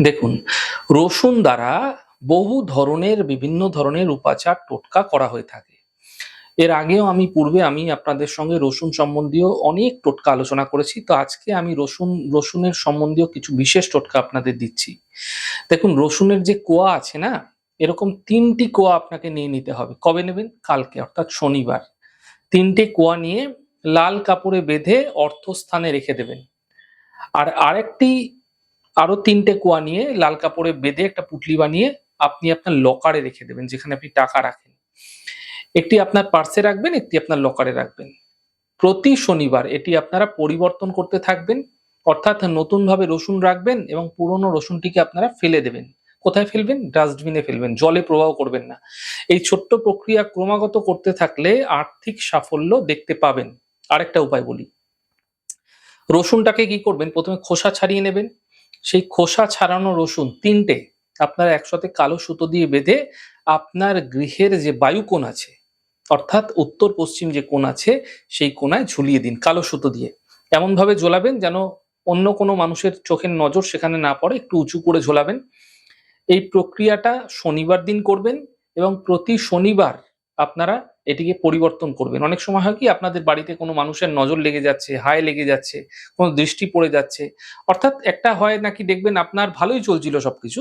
দেখুন, রসুন দ্বারা বহু ধরনের, বিভিন্ন ধরনের উপাচার টোটকা করা হয়ে থাকে। এর আগেও আমি পূর্বে আমি আপনাদের সঙ্গে রসুন সম্বন্ধীয় অনেক টোটকা আলোচনা করেছি, তো আজকে আমি রসুন, রসুনের সম্বন্ধীয় কিছু বিশেষ টোটকা আপনাদের দিচ্ছি। দেখুন, রসুনের যে কোয়া আছে না, এরকম তিনটি কোয়া আপনাকে নিয়ে নিতে হবে। কবে নেবেন? কালকে, অর্থাৎ শনিবার। তিনটে কোয়া নিয়ে লাল কাপড়ে বেঁধে অর্থস্থানে রেখে দেবেন। আর আরেকটি আরও তিনটে কোয়া নিয়ে লাল কাপড়ে বেঁধে একটা পুটলি বানিয়ে আপনি আপনার লকারে রেখে দেবেন, যেখানে আপনি টাকা রাখেন। একটি আপনার পার্সে রাখবেন, একটি আপনার লকারে রাখবেন। প্রতি শনিবার এটি আপনারা পরিবর্তন করতে থাকবেন, অর্থাৎ নতুনভাবে রসুন রাখবেন এবং পুরনো রসুনটিকে আপনারা ফেলে দেবেন। কোথায় ফেলবেন? ডাস্টবিনে ফেলবেন, জলে প্রবাহ করবেন না। এই ছোট্ট প্রক্রিয়া ক্রমাগত করতে থাকলে আর্থিক সাফল্য দেখতে পাবেন। আরেকটা উপায় বলি। রসুনটাকে কি করবেন? প্রথমে খোসা ছাড়িয়ে নেবেন সেই খোসা ছাড়ানো রসুন তিনটে আপনার একসাথে কালো সুতো দিয়ে বেঁধে আপনার গৃহের যে বায়ুকোণ আছে, অর্থাৎ উত্তর পশ্চিম যে কোণ আছে, সেই কোণায় ঝুলিয়ে দিন কালো সুতো দিয়ে। এমন ভাবে ঝোলাবেন যেন অন্য কোনো মানুষের চোখের নজর সেখানে না পড়ে, একটু উঁচু করে ঝোলাবেন। এই প্রক্রিয়াটা শনিবার দিন করবেন এবং প্রতি শনিবার আপনারা এটিকে পরিবর্তন করবেন। অনেক সময় হয় কি, আপনাদের বাড়িতে কোনো মানুষের নজর লেগে যাচ্ছে, হায় লেগে যাচ্ছে, কোনো দৃষ্টি পড়ে যাচ্ছে। অর্থাৎ একটা হয় নাকি দেখবেন আপনার ভালোই চলছিল সবকিছু,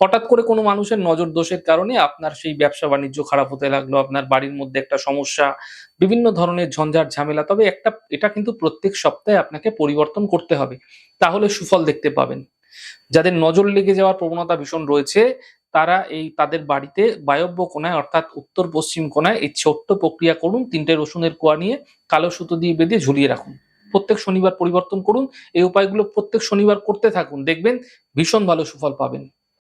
হঠাৎ করে কোনো মানুষের নজর দোষের কারণে আপনার সেই ব্যবসা বাণিজ্য খারাপ হতে লাগল, আপনার বাড়ির মধ্যে একটা সমস্যা, বিভিন্ন ধরনের ঝঞ্ঝাট ঝামেলা। তবে একটা, এটা কিন্তু প্রত্যেক সপ্তাহে আপনাকে পরিবর্তন করতে হবে। তাহলে সুফল দেখতে পাবেন। যাদের নজর লেগে যাওয়ার প্রবণতা ভীষণ রয়েছে তারা এই তাদের বাড়িতে বায়ব্য কোনায় অর্থাৎ উত্তর পশ্চিম কোনায় এই ছোট্ট প্রক্রিয়া করুন, তিনটে রসুনের কোয়া নিয়ে কালো সুতো দিয়ে বেঁধে ঝুলিয়ে রাখুন। প্রত্যেক শনিবার পরিবর্তন করুন। এই উপায়গুলো প্রত্যেক শনিবার করতে থাকুন। দেখবেন ভীষণ ভালো সুফল পাবেন।